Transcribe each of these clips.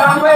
Tamam.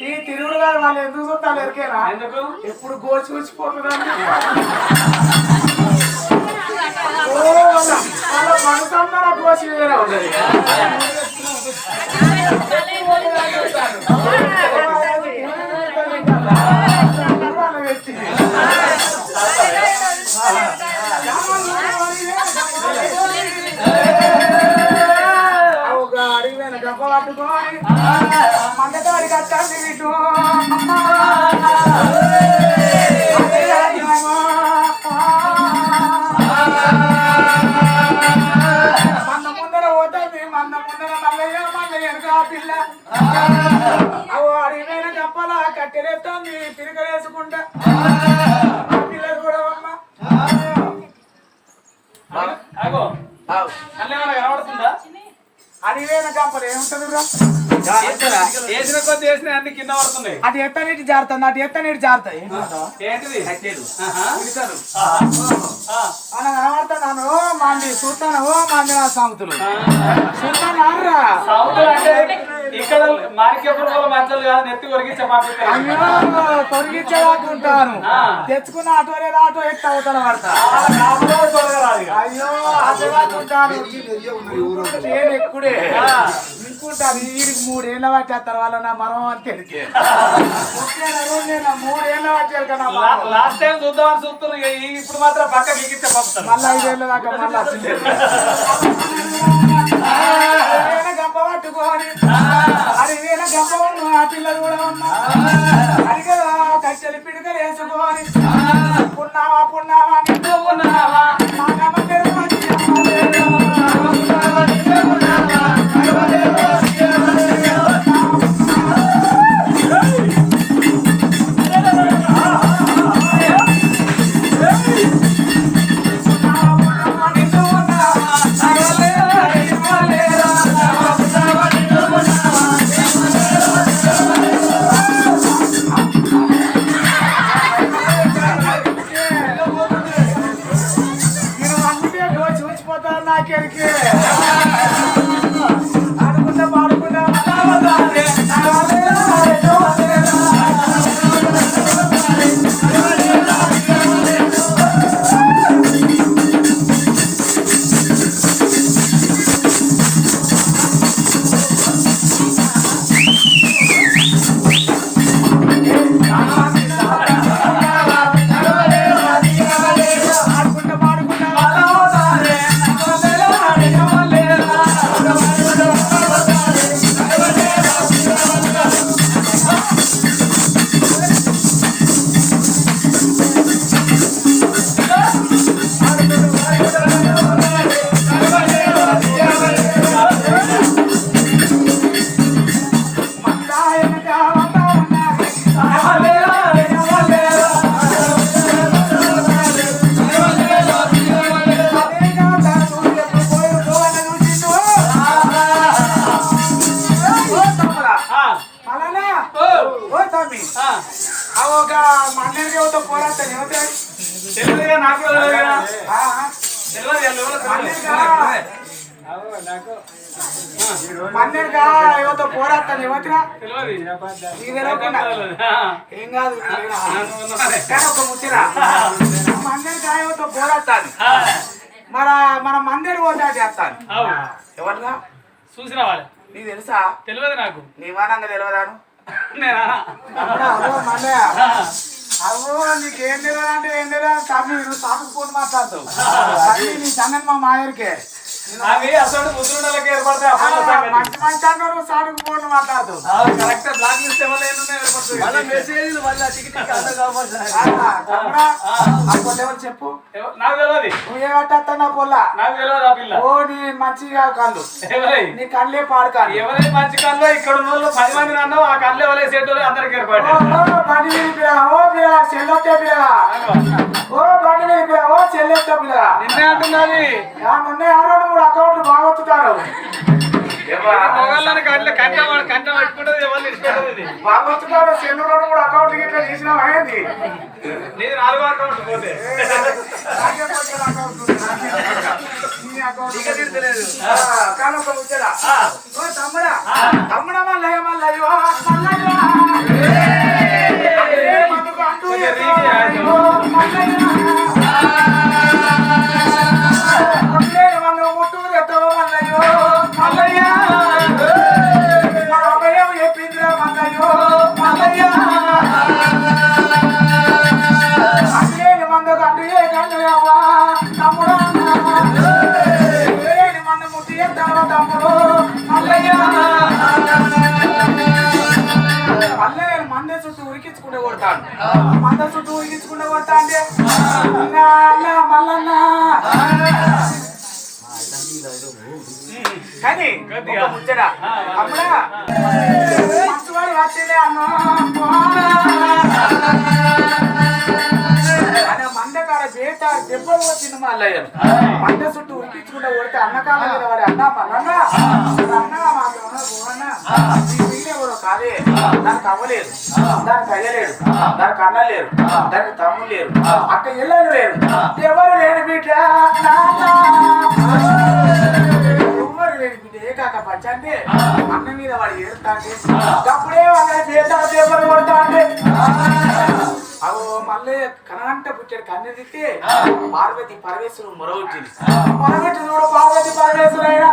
ఈ తిరుగుడు గారు వాళ్ళు ఎందుకు చూస్తారు ఎరికేనా? ఎందుకు? ఎప్పుడు ఓ వాళ్ళ వాళ్ళ మనసందరూ గోచి వేరే ఉండదు పట్టుకొని మంగతాడి మంద ముందర పోతుంది మంద ముందర మల్లయ్య మల్లయ్య వెనక పిల్ల. అవో అడిగిన గప్పల కట్టెలేస్తుంది అడిగిన గప్పలు ఏముంటుందిరా అటు ఎత్త నీటి జారుతుంది అటు ఎత్త నీటి జారుతాయి కనబడుతున్నాను ఓ మాంది చూస్తాను ఓ మాంది నా సామెతలు. చూస్తాను ఇక్కడ కాదు నెత్తి కొరిగించే. తెచ్చుకున్న ఆటో లేదా ఆటో ఎత్త అవుతాను అయ్యో అసలాకుంటాను నేను ఎక్కుడే. ఇంకుంటాను వీడికి మూడేళ్ళ పట్టేస్తారు వాళ్ళ నా మరం అని నేను మూడేళ్ళ పట్టారు కదా లాస్ట్ టైం చూద్దామని చూస్తున్నారు ఇప్పుడు మాత్రం పక్క గీకితే పంపుతారు. మళ్ళీ ఐదేళ్ళ దాకా మళ్ళీ గంప అది వీళ్ళ గంప ఆ పిల్లలు కూడా ఉన్నా. అది కదా కట్టెలు పిడుకలు వేసుకోని తెలియదుగా. ఆ, తెలియదు వీళ్ళు ఎవరో తెలియదు. మన్నెలుగా అవు, నాకు మన్నెలుగా యువత పోరాటం ఏమవుతున్నా తెలియదు. నీకు తెలియకుండా ఆ. ఏం కాదు ఒక ముచ్చరా. మన మన మందిర్ పోతా చేస్తాను. అవు. ఎవరుగా చూసిన వాళ్ళే నీకు తెలుసా? తెలియదు నాకు. నీ మానంగా తెలియదాను? నేనా? అవ్వో నీకేం తెలియదు అంటే ఏం తెలియదు తమ్మి నువ్వు సాపు ఫోన్ మాట్లాడతావు తమ్మి నీ సంగతి మా మాయరికే. అవి అసలు ముద్రుండలకి ఏర్పడతాయి సాడుకు ఫోన్ మాట్లాడుతూ కరెక్ట్. బ్లాక్ లిస్ట్ ఏర్పడుతుంది. మెసేజ్లు మళ్ళా టికెట్ ఎవరు చెప్పు? నాకు తెలియదు నువ్వు ఏమంటా నా పొల్ల నాకు తెలియదు ఆ పిల్ల. ఓ నీ మంచిగా కళ్ళు. ఎవరై? నీ కళ్ళే పాడుకాను ఎవరై మంచి కళ్ళు? ఇక్కడ ఉన్న పది మంది అన్నావు ఆ కళ్ళు ఎవరే సేటోళ్ళు అందరికి ఓ ఏర్పడి మీద పిల్లగా ఓ పిల్లగా చెల్లొత్తే పిల్లగా ఓ బండి మీద పిల్లగా ఓ చెల్లెత్తే పిల్లగా నిన్నే అంటున్నది. మొన్న ఆరో మూడు అకౌంట్లు బాగొత్తుతారు మొగళ్ళని కంట కంట కంట పట్టుకుంటుంది ఎవరు ఇష్టపడదు ఇది. బాగొత్తుతారు సెల్లు రెండు మూడు అకౌంట్లు గిట్లా తీసినావు ఏంది? నీది నాలుగో అకౌంట్ పోతే. అకౌంట్ ఉంది. నీ అకౌంట్ ఉంది. ఆ, కానీ ఒక ముచ్చట. మంద చుట్టూ ఉరికించుకుంటే కొడతాను మంద చుట్టూ ఉరికించుకుంటే కొడతా అంటే అన్నా, కానీ ఒక అప్పుడా మంచువాడు వచ్చిందే అన్నా మంద కాడ బేట దెబ్బలు వచ్చింది మా మంద చుట్టూ ఉరికించుకుంటే కొడితే అన్నకాల మీద వాడి అన్న మల్లన్న అన్న మాకు పోవన్నా ఎవరో కాదే. దానికి అవ్వలేదు దానికి అయ్యలేడు దానికి అన్న లేరు దానికి తమ్ముడు లేరు అక్క ఇళ్ళలు లేరు ఎవరు లేరు బిడ్డ. ఎవరు లేరు బిడ్డ? ఏ కాక పచ్చంటే అన్న మీద వాడు ఏడుతా అంటే అప్పుడే వాళ్ళ చేత దెబ్బలు కొడతా అంటే అవో మళ్ళీ కనంట పుట్టాడు కన్నెదితే పార్వతి పరమేశ్వరుడు మొరగొట్టింది. మొరగొట్టింది కూడా పార్వతి పరమేశ్వరు అయినా?